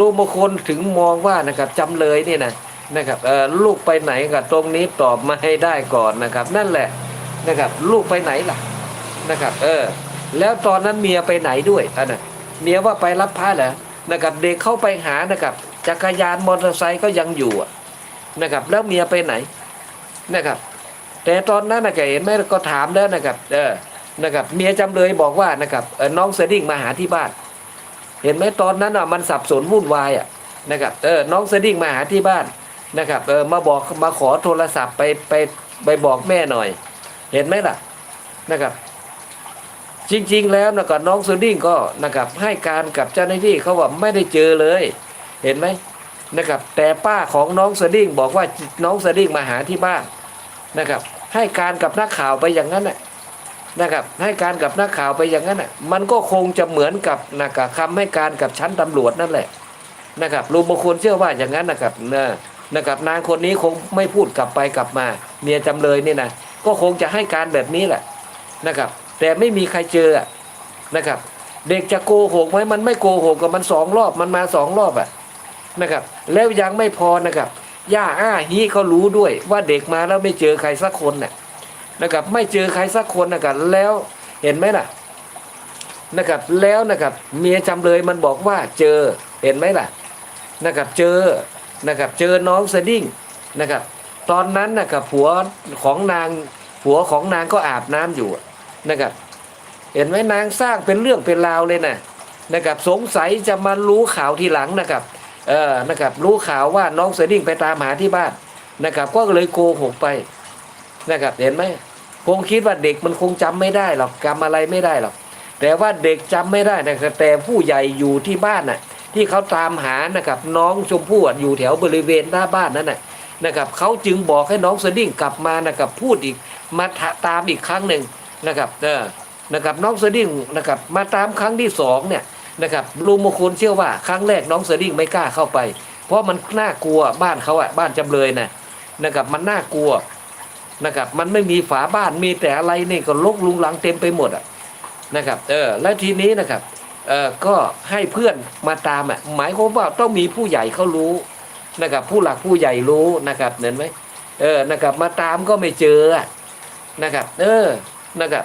ลูกบางคนถึงมองว่านะครับจำเลยนี่นะนะครับเออลูกไปไหนกับตรงนี้ตอบมาให้ได้ก่อนนะครับ นั่นแหละนะครับลูกไปไหนล่ะนะครับ เออ แล้วตอนนั้นเมียไปไหนด้วยอันน่ะเมียว่าไปรับพระเหรอนะครับ เด็กเข้าไปหานะครับจักรยานมอเตอร์ไซค์ก็ยังอยู่นะครับ แล้วเมียไปไหนนะครับ แต่ตอนนั้นนะแกเห็นไหมก็ถามแล้วนะครับ เออนะครับ เมียจำเลยบอกว่านะครับเออน้องเสดิ้งมาหาที่บ้าน เห็นไหมตอนนั้นอะมันสับสนวุ่นวายอะนะครับเออน้องเสดิ้งมาหาที่บ้านนะครับเออมาบอกมาขอโทรศัพท์ไปไปไปบอกแม่หน่อย เห็นไหมล่ะนะครับ จริง ๆ แล้วนะครับน้องเสดิ้งก็นะครับให้การกับเจ้าหน้าที่เขาว่าไม่ได้เจอเลย เห็นไหมนะครับแต่ป้าของน้องเสดิ้งบอกว่าน้องเสดิ้งมาหาที่บ้านนะครับ ให้การกับนักข่าวไปอย่างนั้นน่ะ นะครับให้การกับนักข่าวไปอย่างนั้นอะมันก็คงจะเหมือนกับนะครับคำให้การกับชั้นตำรวจนั่นแหละนะครับลุงบางคนเชื่อว่าอย่างนั้นนะครับนะนะครับนางคนนี้คงไม่พูดกลับไปกลับมาเมียจำเลยนี่นะก็คงจะให้การแบบนี้แหละนะครับ แต่ไม่มีใครเจออะนะครับ เด็กจะโกหกไหมมันไม่โกหกกับมันสองรอบมันมาสองรอบอะนะครับ แล้วยังไม่พอนะครับย่าอ้าฮีเขารู้ด้วยว่าเด็กมาแล้วไม่เจอใครสักคนน่ะ นะครับไม่เจอใครสักคนนะครับแล้วเห็นไหมล่ะนะครับแล้วนะครับเมียจำเลยมันบอกว่าเจอเห็นไหมล่ะนะครับเจอนะครับเจอน้องสดิ้งนะครับตอนนั้นนะครับผัวของนางผัวของนางก็อาบน้ำอยู่นะครับเห็นไหมนางสร้างเป็นเรื่องเป็นราวเลยนะนะครับสงสัยจะมารู้ข่าวทีหลังนะครับเออนะครับรู้ข่าวว่าน้องสดิ้งไปตามหาที่บ้านนะครับก็เลยโกหกไปนะครับเห็นไหม คงคิดว่าเด็กมันคงจำไม่ได้หรอกจำอะไรไม่ได้หรอกแต่ว่าเด็กจำไม่ได้นะครับแต่ผู้ใหญ่อยู่ที่บ้านน่ะ ที่เขาตามหานะครับ น้องชมพู่อยู่แถวบริเวณหน้าบ้านนั่นน่ะนะครับเขาจึงบอกให้น้องสดิ้งกลับมานะครับพูดอีกมาตามอีกครั้งหนึ่งนะครับเออนะครับน้องสดิ้งนะครับมาตามครั้งที่สองเนี่ยนะครับลุงมงคลเชื่อว่าครั้งแรกน้องสดิ้งไม่กล้าเข้าไป เพราะมันน่ากลัวบ้านเขาอะบ้านจำเลยนะนะครับมันน่ากลัว นะครับ มันไม่มีฝาบ้านมีแต่อะไรนี่ก็ลกลุงหลังเต็มไปหมดอะนะครับ เออแล้วทีนี้นะครับเออก็ให้เพื่อนมาตามอะหมายความว่าต้องมีผู้ใหญ่เขารู้นะครับ ผู้หลักผู้ใหญ่รู้นะครับเห็นไหมเออนะครับ มาตามก็ไม่เจอนะครับ เออนะครับ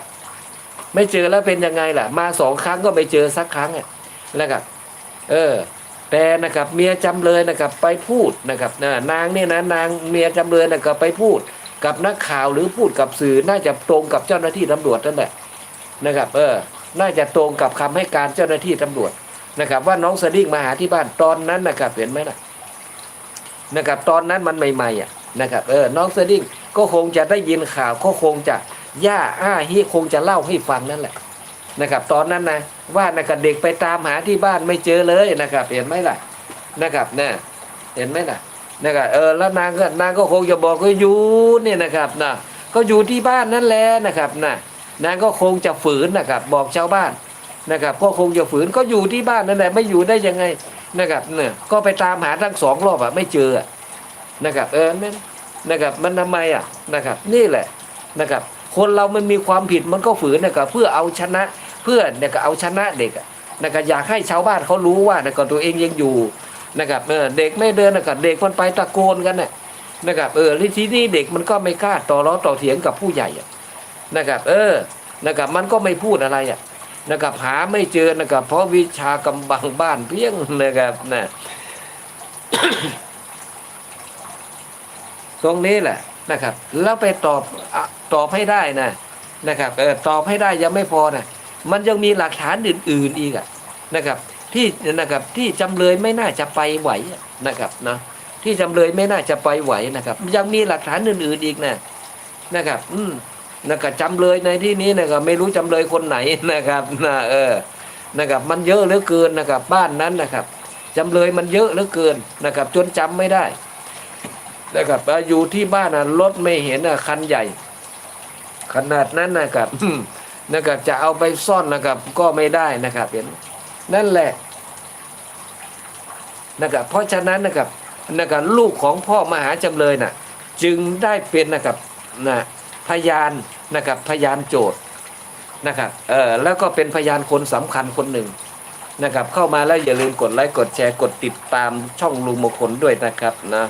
ไม่เจอแล้วเป็นยังไงล่ะ มาสองครั้งก็ไม่เจอสักครั้งอะนะครับ เออแต่นะครับเมียจำเลยนะครับไปพูดนะครับนะนางเนี่ยนะนางเมียจำเลยนะครับไปพูด กับนักข่าวหรือพูดกับสื่อน่าจะตรงกับเจ้าหน้าที่ตำรวจนั่นแหละนะครับ เออ น่าจะตรงกับคำให้การเจ้าหน้าที่ตำรวจนะครับ ว่าน้องสดิ้งมาหาที่บ้านตอนนั้นนะครับเห็นไหมนะนะครับ ตอนนั้นมันใหม่ๆอะนะครับ เออ น้องสดิ้งก็คงจะได้ยินข่าวก็คงจะย่าอ้าฮิคงจะเล่าให้ฟังนั่นแหละนะครับ ตอนนั้นนะว่านะครับเด็กไปตามหาที่บ้านไม่เจอเลยนะครับ เห็นไหมล่ะนะครับเนะเห็นไหมล่ะ นะครับเออแล้วนางก็นางก็คงจะบอกว่าอยู่เนี่ยนะครับนะก็อยู่ที่บ้านนั่นแหละนะครับนะนางก็คงจะฝืนนะครับ บอกชาวบ้านนะครับก็คงจะฝืนก็อยู่ที่บ้านนั่นแหละไม่อยู่ได้ยังไงนะครับเนี่ยก็ไปตามหาทั้งสองรอบอะไม่เจอนะครับเออนั่นนะครับมันทำไมอะนะครับ นี่แหละนะครับ คนเรามันมีความผิดมันก็ฝืนนะครับเพื่อเอาชนะเพื่อนี่ยก็เอาชนะเด็กนะครับอยากให้ชาวบ้านเขารู้ว่านะครับตัวเองยังอยู่ นะครับเออเด็กไม่เดินนะครับเด็กมันไปตะโกนกันน่ะนะครับเออทีนี้เด็กมันก็ไม่กล้าต่อร้อต่อเถียงกับผู้ใหญ่อะนะครับ เออนะครับมันก็ไม่พูดอะไรอะนะครับหาไม่เจอนะครับ เพราะวิชากำบังบ้านเพียงนะครับนะตรงนี้แหละนะครับ แล้วไปตอบอตอบให้ได้นะนะครับเออตอบให้ได้ยังไม่พอนะมันยังมีหลักฐานอื่น ๆอีกอะนะครับ ที่นะครับที่จำเลยไม่น่าจะไปไหวนะครับนะที่จำเลยไม่น่าจะไปไหวนะครับ ยังมีหลักฐานอื่นๆอีกนะนะครับ อืมนะครับจำเลยในที่นี้นะครับไม่รู้จำเลยคนไหนนะครับนะเออนะครับ มันเยอะเหลือเกินนะครับ บ้านนั้นนะครับจำเลยมันเยอะเหลือเกินนะครับ จนจำไม่ได้นะครับอะอยู่ที่บ้านนะรถไม่เห็นนะคันใหญ่ ขนาดนั้นนะครับนะครับจะเอาไปซ่อนนะครับ ก็ไม่ได้นะครับเห็นนั่นแหละ นะครับเพราะฉะนั้นนะครับนะครับลูกของพ่อมหาจำเลยน่ะจึงได้เป็นนะครับนะพยานนะครับพยานโจทย์นะครับเออแล้วก็เป็นพยานคนสำคัญคนหนึ่งนะครับเข้ามาแล้วอย่าลืมกดไลค์กดแชร์กดติดตามช่องลุงมงคลด้วยนะครับนะ